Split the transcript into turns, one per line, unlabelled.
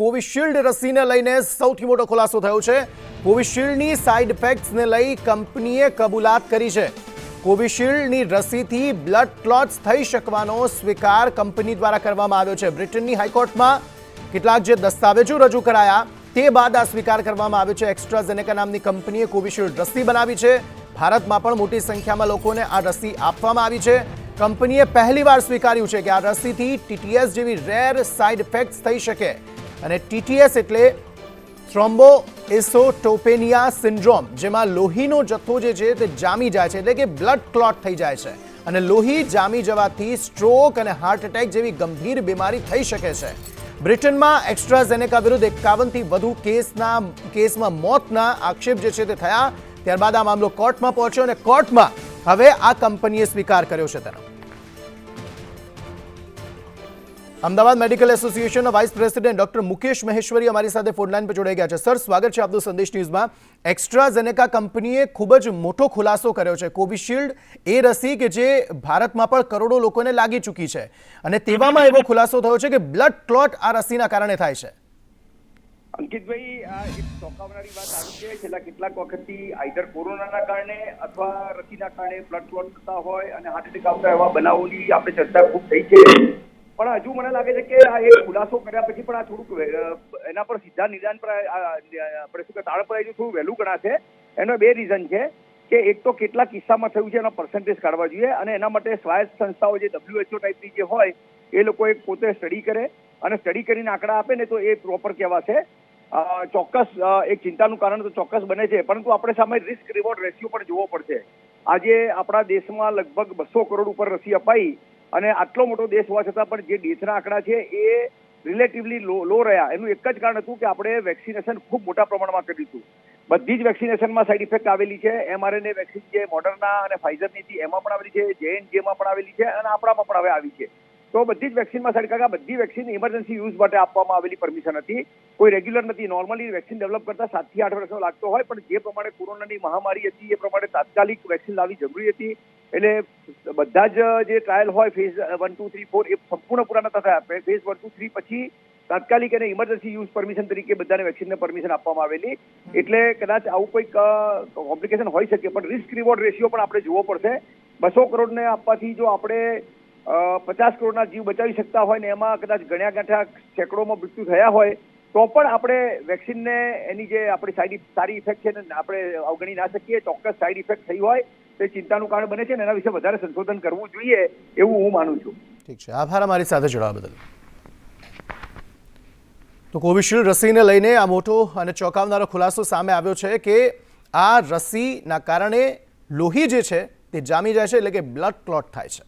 Covishield રસીને લઈને સૌથી મોટો ખુલાસો થયો છે. કોવિશિલ્ડની સાઇડ ઇફેક્ટ્સને લઈ કંપનીએ કબૂલાત કરી છે. કોવિશિલ્ડની રસીથી બ્લડ ક્લોટ્સ થઈ શકવાનો સ્વીકાર કંપની દ્વારા કરવામાં આવ્યો છે. બ્રિટનની હાઈકોર્ટમાં કેટલાક જે દસ્તાવેજો રજૂ કરાયા તે બાદ આ સ્વીકાર કરવામાં આવ્યો છે. એક્સ્ટ્રાઝેનેકા નામની કંપનીએ કોવિશિલ્ડ રસી બનાવી છે. ભારતમાં પણ મોટી સંખ્યામાં લોકોને આ રસી આપવામાં આવી છે. કંપનીએ પહેલીવાર સ્વીકાર્યું છે કે આ રસીથી ટીટીએસ જેવી રેર સાઇડ ઇફેક્ટ્સ થઈ શકે. અને ટીટીએસ એટલે થ્રોમ્બો એસોટોપેનિયા સિન્ડ્રોમ, જેમાં લોહીનો જથ્થો જે છે તે જામી જાય છે એટલે કે બ્લડ ક્લોટ થઈ જાય છે. અને લોહી જામી જવાથી સ્ટ્રોક અને હાર્ટ એટેક જેવી ગંભીર બીમારી થઈ શકે છે. બ્રિટનમાં એક્સ્ટ્રાઝેનેકા વિરુદ્ધ એકાવનથી વધુ કેસના, કેસમાં મોતના આક્ષેપ જે છે તે થયા. ત્યારબાદ આ મામલો કોર્ટમાં પહોંચ્યો અને કોર્ટમાં હવે આ કંપનીએ સ્વીકાર કર્યો છે તેનો અમદાવાદ મેડિકલ એસોસિએશનના vice president doctor Mukesh Maheshwari અમારી સાથે ફોનલાઈન પર જોડાઈ ગયા છે. સર, સ્વાગત છે આપનું સંદેશ ન્યૂઝમાં. એક્સ્ટ્રાઝેનેકા કંપનીએ ખૂબ જ મોટો ખુલાસો કર્યો છે. કોવિશિલ્ડ, એ રસી કે જે ભારતમાં પણ કરોડો લોકોને લાગી ચૂકી છે. અને તેવામાં એવો ખુલાસો થયો છે કે બ્લડ ક્લોટ આ રસીના કારણે થાય છે.
અંકિતભાઈ એક ચોંકાવનારી વાત આવી છે. છેલ્લા કેટલાક વખતથી આઈધર કોરોનાના કારણે અથવા રસીના કારણે બ્લડ ક્લોટ થતા હોય અને હાર્ટ એટેક આવતા એવા બનાવોની આપણે ચર્ચા ખૂબ થઈ છે. પણ હજુ મને લાગે છે કે આ એક ખુલાસો કર્યા પછી પણ આ થોડુંક એના પર સીધા નિદાન પર આપણે શું કે તાળ પર આવી થોડું વહેલું ગણાશે. એનો બે રીઝન છે કે એક તો કેટલા કિસ્સામાં થયું છે એનો પર્સન્ટેજ કાઢવા જોઈએ અને એના માટે સ્વાયત્ત સંસ્થાઓ જે ડબ્લ્યુએચઓ ટાઈપની જે હોય, એ લોકો એક પોતે સ્ટડી કરે અને સ્ટડી કરીને આંકડા આપે ને તો એ પ્રોપર કહેવાશે. ચોક્કસ એક ચિંતાનું કારણ તો ચોક્કસ બને છે, પરંતુ આપણે સામે રિસ્ક રિવોર્ડ રેશિયો પણ જોવો પડશે. આજે આપણા દેશમાં લગભગ બસો કરોડ ઉપર રસી અપાઈ અને આટલો મોટો દેશ હોવા છતાં પણ જે ડેથના આંકડા છે એ રિલેટિવલી લો લો રહ્યા. એનું એક જ કારણ હતું કે આપણે વેક્સિનેશન ખૂબ મોટા પ્રમાણમાં કર્યું હતું. બધી જ વેક્સિનેશનમાં સાઈડ ઇફેક્ટ આવેલી છે. એમઆરએનએ વેક્સિન જે મોડર્ના અને ફાઇઝરની હતી, એમાં પણ આવેલી છે. જેએન જેમાં પણ આવેલી છે અને આપણામાં પણ હવે આવી છે. તો બધી જ વેક્સિનમાં સાઈડ કાકા બધી વેક્સિન ઇમરજન્સી યુઝ માટે આપવામાં આવેલી પરમિશન હતી. કોઈ રેગ્યુલર નથી. નોર્મલી વેક્સિન ડેવલપ કરતા સાતથી આઠ વર્ષનો લાગતો હોય, પણ જે પ્રમાણે કોરોનાની મહામારી હતી, એ પ્રમાણે તાત્કાલિક વેક્સિન લાવવી જરૂરી હતી. એટલે બધા જ જે ટ્રાયલ હોય phase one two three four એ સંપૂર્ણ પૂરા નતા થયા. ફેઝ વન ટુ થ્રી પછી તાત્કાલિક અને ઇમરજન્સી યુઝ પરમિશન તરીકે બધાને વેક્સિનને પરમિશન આપવામાં આવેલી. એટલે કદાચ આવું કોઈક કોમ્પ્લિકેશન હોઈ શકે પણ રિસ્ક રિવોર્ડ રેશિયો પણ આપણે જોવો પડશે. બસો કરોડને આપવાથી જો આપણે પચાસ કરોડના જીવ બચાવી શકતા હોય ને એમાં કદાચ ગણ્યા ગાંઠા સેંકડોમાં મૃત્યુ થયા હોય તો પણ આપણે વેક્સિનને એની જે આપણી સાઈડ સારી ઇફેક્ટ છે ને આપણે અવગણી ના શકીએ. ચોક્કસ સાઈડ ઇફેક્ટ થઈ હોય. તો ચિંતાનું કારણ બને છે અને એના વિશે વધારે સંશોધન કરવું જોઈએ એવું હું માનું છું.
ઠીક છે. આભાર અમારી સાથે જોડાવા બદલ. તો કોવિશિલ્ડ રસીને લઈને આ મોટો અને ચોંકાવનારો ખુલાસો સામે આવ્યો છે કે આ રસીના કારણે લોહી જે છે તે જામી જાય છે એટલે કે બ્લડ ક્લોટ થાય છે.